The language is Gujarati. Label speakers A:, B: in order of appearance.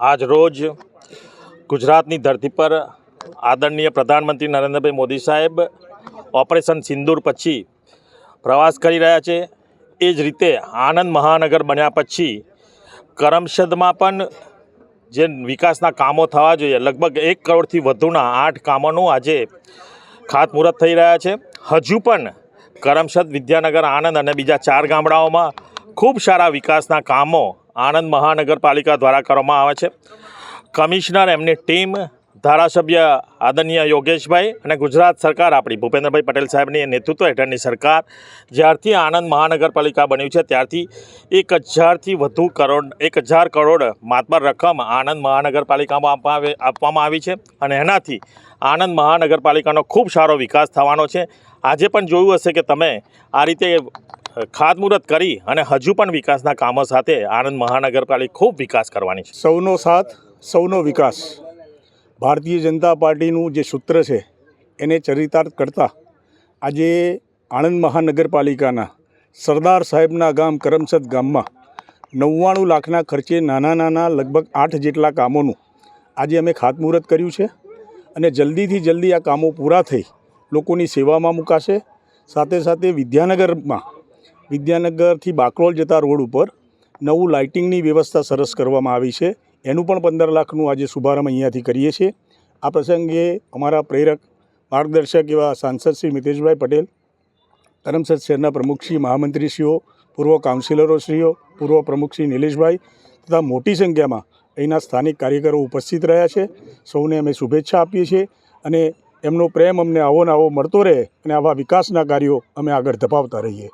A: આજ રોજ ગુજરાતની ધરતી પર આદરણીય પ્રધાનમંત્રી નરેન્દ્રભાઈ મોદી સાહેબ ઓપરેશન સિંદૂર પછી પ્રવાસ કરી રહ્યા છે. એ જ રીતે આણંદ મહાનગર બન્યા પછી કરમસદમાં પણ જે વિકાસના કામો થવા જોઈએ, લગભગ એક કરોડથી વધુના આઠ કામોનું આજે ખાતમુહૂર્ત થઈ રહ્યા છે. હજુ પણ કરમસદ વિદ્યાનગર આણંદ અને બીજા ચાર ગામડાઓમાં ખૂબ સારા વિકાસના કામો આણંદ મહાનગરપાલિકા દ્વારા કરવામાં આવે છે. કમિશનર, એમની ટીમ, ધારાસભ્ય આદરણીય યોગેશભાઈ અને ગુજરાત સરકાર આપણી, ભૂપેન્દ્રભાઈ પટેલ સાહેબની નેતૃત્વ હેઠળની સરકાર જ્યારથી આણંદ મહાનગરપાલિકા બન્યું છે, ત્યારથી એક હજારથી વધુ કરોડ, એક હજાર કરોડ માતબર રકમ આણંદ મહાનગરપાલિકામાં આપવામાં આવી છે અને એનાથી આણંદ મહાનગરપાલિકાનો ખૂબ સારો વિકાસ થવાનો છે. આજે પણ જોયું હશે કે તમે આ રીતે ખાતમુહૂર્ત કરી અને હજુ પણ વિકાસના કામો સાથે આણંદ મહાનગરપાલિકા ખૂબ વિકાસ કરવાની છે.
B: સૌનો સાથ, સૌનો વિકાસ. ભારતીય જનતા પાર્ટીનું જે સૂત્ર છે, એને ચરિતાર્થ કરતા આજે આણંદ મહાનગરપાલિકાના સરદાર સાહેબના ગામ કરમસદ ગામમાં નવ્વાણું લાખના ખર્ચે નાના નાના લગભગ આઠ જેટલા કામોનું આજે અમે ખાતમુહૂર્ત કર્યું છે અને જલ્દીથી જલ્દી આ કામો પૂરા થઈ લોકોની સેવામાં મુકાશે. સાથે સાથે વિદ્યાનગરમાં વિદ્યાનગરથી બાકરોલ જતા રોડ ઉપર નવું લાઇટિંગની વ્યવસ્થા સરસ કરવામાં આવી છે. એનું પણ પંદર લાખનું આજે શુભારંભ અહીંયાથી કરીએ છીએ. આ પ્રસંગે અમારા પ્રેરક, માર્ગદર્શક એવા સાંસદ શ્રી મિતેશભાઈ પટેલ કરમસદ શહેરના પ્રમુખશ્રી મહામંત્રીશ્રીઓ, પૂર્વ કાઉન્સિલરોશ્રીઓ પૂર્વ પ્રમુખ શ્રી નિલેશભાઈ તથા મોટી સંખ્યામાં અહીંના સ્થાનિક કાર્યકરો ઉપસ્થિત રહ્યા છે. સૌને અમે શુભેચ્છા આપીએ છીએ અને એમનો પ્રેમ અમને આવો ને આવો મળતો રહે અને આવા વિકાસના કાર્યો અમે આગળ ધપાવતા રહીએ.